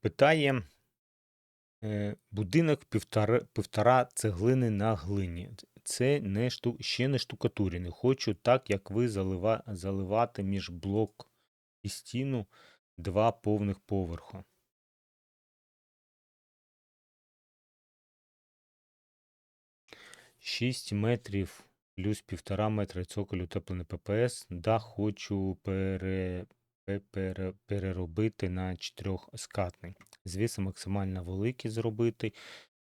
Питає, е, будинок півтора, півтора цеглини на глині. Це не шту, ще не штукатурені. Хочу так, як ви залива, заливати між блок і стіну два повних поверха. Шість метрів плюс півтора метра цоколь утеплений ППС. Да, хочу пере, переробити на чотирьохскатний. Звісно, максимально великий зробити.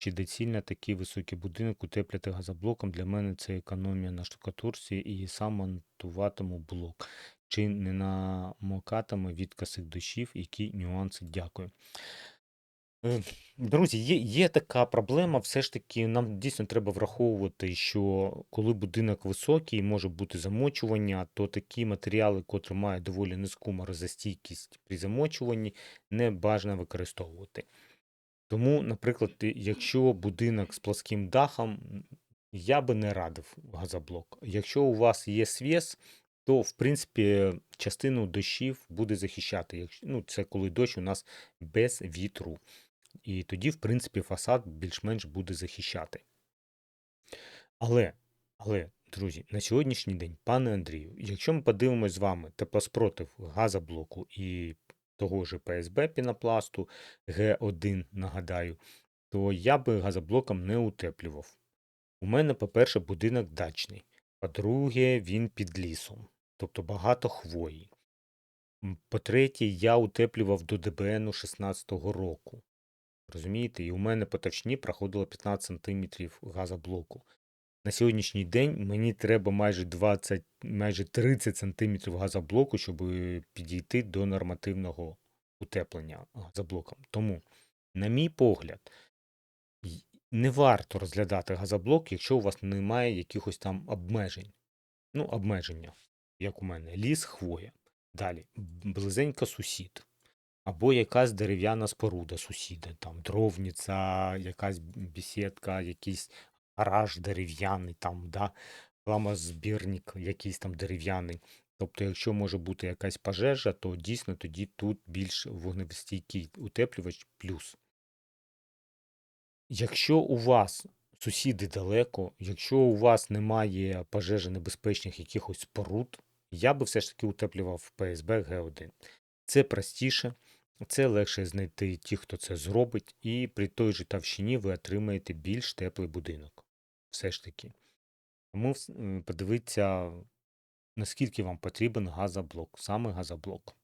Чи доцільно такий високий будинок утепляти газоблоком? Для мене це економія на штукатурці і сам монтуватиму блок. Чи не намокатиме від косих дощів? Які нюанси? Дякую. Е, Друзі, є, є така проблема. Все ж таки, нам дійсно треба враховувати, що коли будинок високий, може бути замочування, то такі матеріали, котрі мають доволі низьку морозостійкість при замочуванні, не бажано використовувати. Тому, наприклад, якщо будинок з плоским дахом, я би не радив газоблок. Якщо у вас є свіс, то в принципі частину дощів буде захищати. Ну, це коли дощ у нас без вітру. І тоді, в принципі, фасад більш-менш буде захищати. Але, але, друзі, на сьогоднішній день, пане Андрію, якщо ми подивимось з вами теплоспротив газоблоку і того ж ПСБ пінопласту Г1, нагадаю, то я би газоблоком не утеплював. У мене, по-перше, будинок дачний. По-друге, він під лісом, тобто багато хвої. По-третє, я утеплював до ДБНу 16-го року. Розумієте? І у мене по товщині проходило 15 сантиметрів газоблоку. На сьогоднішній день мені треба майже 20, майже 30 сантиметрів газоблоку, щоб підійти до нормативного утеплення газоблоком. Тому, на мій погляд, не варто розглядати газоблок, якщо у вас немає якихось там обмежень. Ну, обмеження, як у мене, ліс, хвоя. Далі, близенько сусід. Або якась дерев'яна споруда сусіда, там дровниця, якась бесідка, якийсь гараж дерев'яний, там, да, ламозбірник якийсь там дерев'яний. Тобто, якщо може бути якась пожежа, то дійсно тоді тут більш вогнестійкий утеплювач плюс. Якщо у вас сусіди далеко, якщо у вас немає пожежонебезпечних якихось споруд, я би все ж таки утеплював ПСБ Г1. Це простіше, це легше знайти ті, хто це зробить, і при той же товщині ви отримаєте більш теплий будинок. Все ж таки. Тому подивіться, наскільки вам потрібен газоблок, саме газоблок.